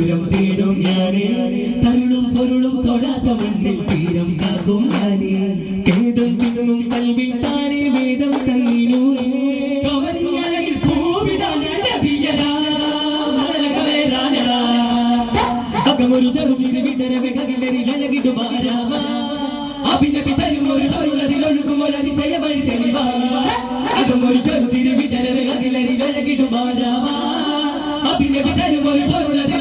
മധുരം തേടും ഞാൻ. തരുളും പൊരുളും തൊടാത്ത മണ്ണിൽ തീരം കാക്കും ഞാൻ. കേതും തിന്നും കൽവിൽ താനെ വേദം തന്നിലൂടെ ഒരു ചെറുചിരി വിട്ടരവെ കകലരിൽ അഴകിടുവാരാമ അഭിനവി തരും ഒരു തൊഴിലതിലൊഴുകും ഒരു അതിശയ വഴി തെളിവാ. അതും ഒരു ചെറുചിരി വിട്ടരവെ കകലരിൽ അഴകിടുവാരാമ അഭിനവി തരും ഒരു തൊഴിലതിൽ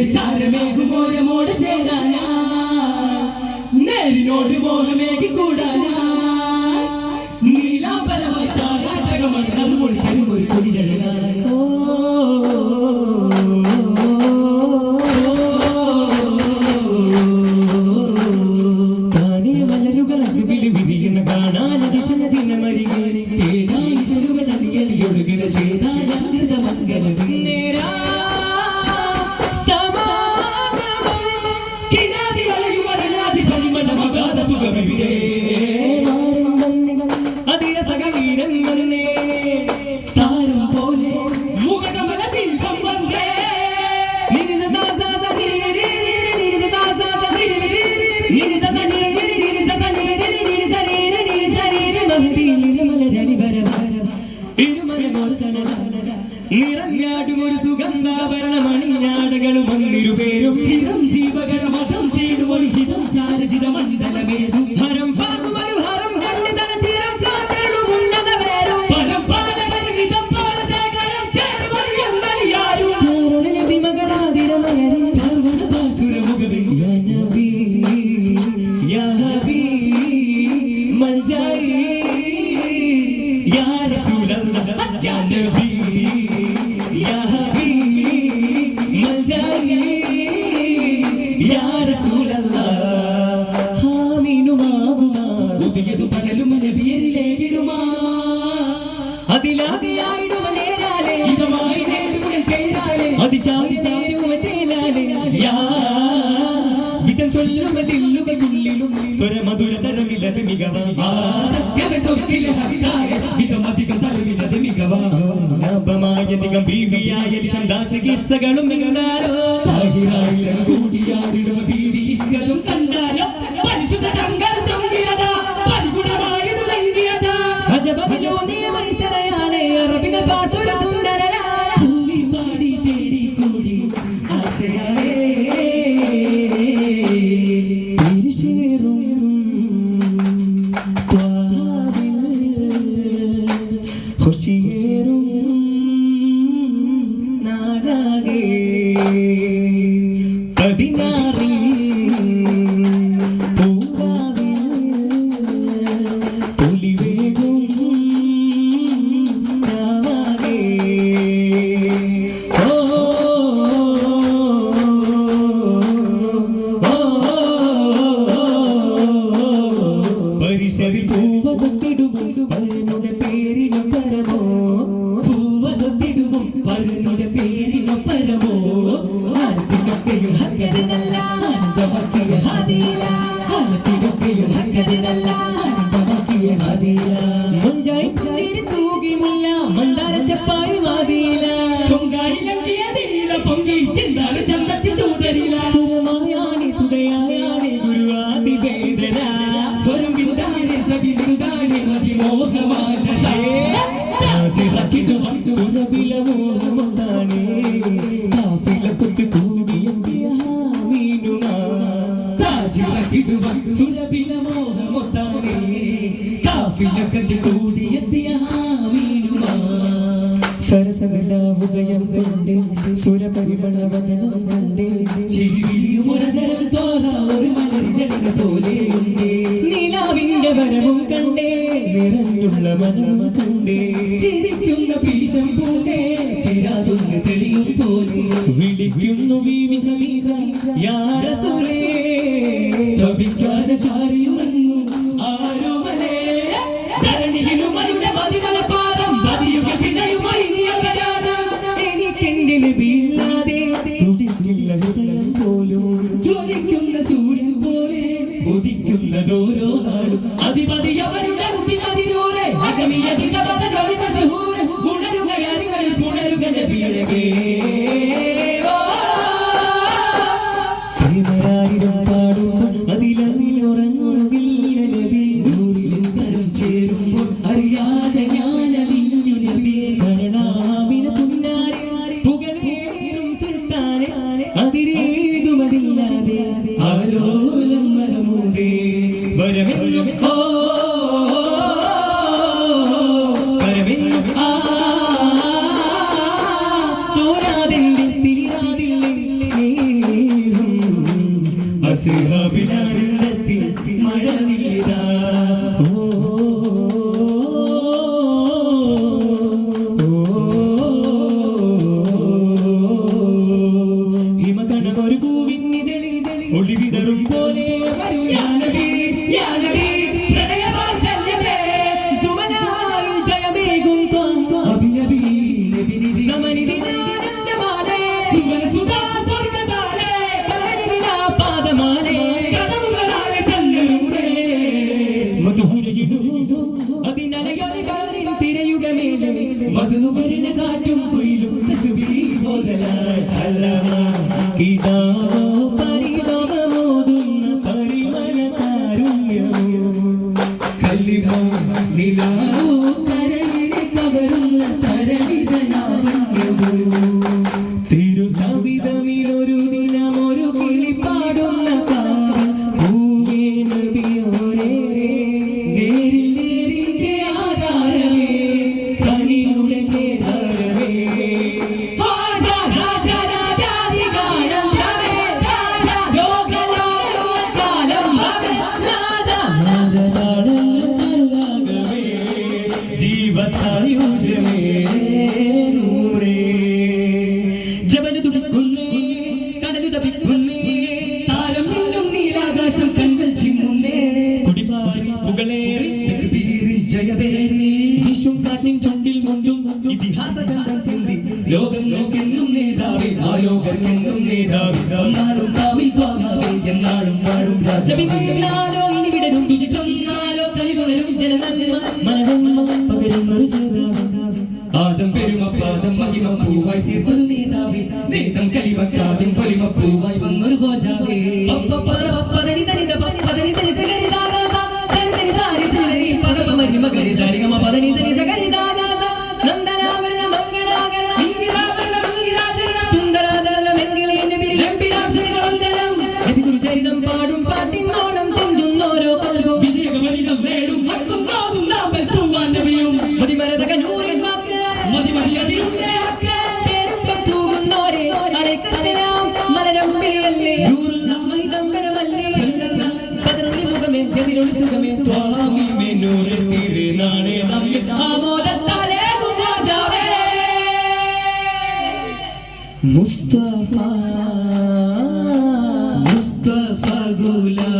നിസാരമേകുമോരമോട് ചേരാനാ. നേരിനോട് മോഹമേകി കൂടാനാ നീലാപരമായി താരാട്ടകമണ്ണത് പൊളിക്കലും ഒരു കുടിരടുകാനാ ിയൊഴുകിട ശ്വേതാലങ്കൃത മംഗളം നേരാ നിറഞ്ഞാടും ഒരു സുഗന്ധാഭരണം അണിഞ്ഞാടകളും ഒന്നിരുപേരും. ചിരം ജീവകരമതം തേടും ഒരു ഹിതം സാരചിത മണ്ഡലമേതും ആധിക്യം ചൊല്ലുന്ന ദില്ലുകൾക്കുള്ളിലും സ്വരമധുരതരമില്ലത് മികവ. ചൊക്കിലെ ഹരിതായ വിധമധികം തലവിലത് മികവ. ലാഭമായധികം ബീവിയായ ദാസഗീസകളും കണ്ടാലോ താഹിറായിരം കൂടിയാടിടും ബീവി ഇഷ്കലും കണ്ടാലോ? പരിശുദ്ധ തങ്കൾ ചൊല്ലിയതാ പരിഗുണമായത് നൽകിയതാ. അജബിലോനിയ മൈസറയാണ് അറബിനെ പാത്തൊരു സുന്ദരനാ പാടി തേടി കൂടി ആശയ മണ്ടാര ചപ്പായി വാതിയില ചൊങ്കാരിലെത്തിയതില്ല പൊങ്കി ചിന്താളി ചന്തത്തിൽ തൂതരില സുരമായാണി സുതയായാണി ഗുരുവാദി വേദന സ്വരം വിന്ദാനെ സബിന്ദാനെ അതിമോഹമാന സുരവില മോഹമൊന്നാണേ കാഫില കുത്തി കൂടിയ മീനുമാ താജിറക്കിടുവൻ സുരഭില മോഹമൊത്താനേ കാഫിലക്കത്തിൽ കൂടിയെത്തിയ തപിക്കാതെ ചാരിയുറങ്ങു ആരോമലേ ധരണിയിലും അവരുടെ മതിമലപ്പാദം മതിയുക പിണയുമായി നീ അപരാധം. എനിക്കെന്റെ നബിയില്ലാതെ തുടിക്കില്ല ഹൃദയം പോലും ജ്വലിക്കുന്ന സൂര്യൻ പോലെ ഉദിക്കുന്നതോരോ നാളും. അധിപതി അവരുടെ ഉദിമതിരൂരെ അഗമിയ ചിതപദനൊരു മശഹൂര് ഉണരുക അരികളിൽ പുണരുക നബിയഴകേ അസ്ഹാബിനാനന്ദത്തിൽ കരളിനെ കവരുന്ന ജപിക്കുന്നാലോ ഇനി വിടരും. തിരിച്ചൊന്നാ മുസ്തഫ മുസ്തഫ ഗുലാ.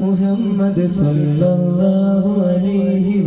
محمد صلى الله عليه